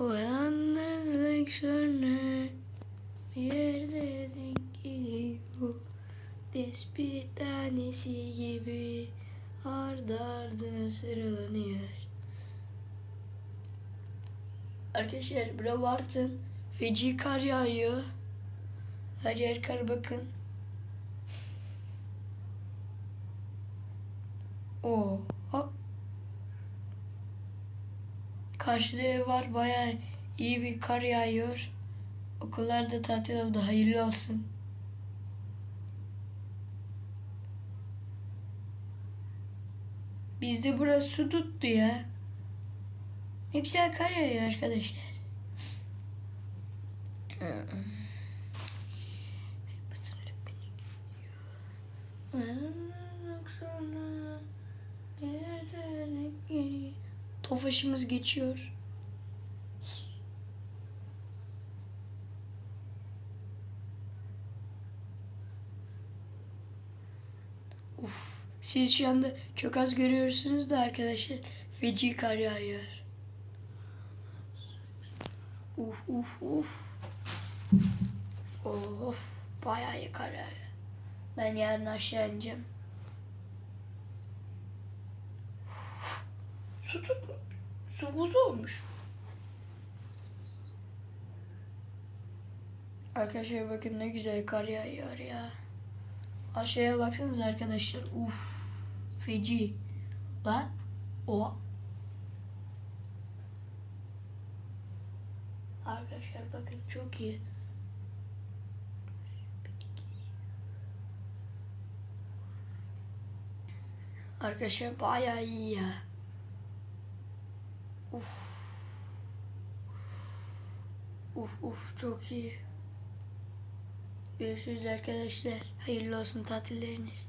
O yalnızlık sonra bir yerde denk geliyor. Tespih tanesi gibi ardı ardına sıralanıyor. Arkadaşlar bura Bartın. Feci kar yağıyor. Her yer kar bakın. Oo. Ev var. Bayağı iyi bir kar yağıyor. Okullar da tatil oldu. Hayırlı olsun. Bizde burası su tuttu ya. Ne güzel kar yağıyor arkadaşlar. Sonra yerden geliyor. Tofaşımız geçiyor. Uf. Siz şu anda çok az görüyorsunuz da arkadaşlar feci kar yağıyor. Uf uf uf. Of bayağı kar yağıyor. Ben yarın aşağı ineceğim. Su tut su buz olmuş. Arkadaşlar bakın ne güzel kar yağıyor ya. Aşağıya baksanız arkadaşlar. Uf. Feci. Lan. Oha. Arkadaşlar bakın çok iyi. Arkadaşlar bayağı iyi ya. Uf. Uf uf çok iyi. Görüşürüz arkadaşlar. Hayırlı olsun tatilleriniz.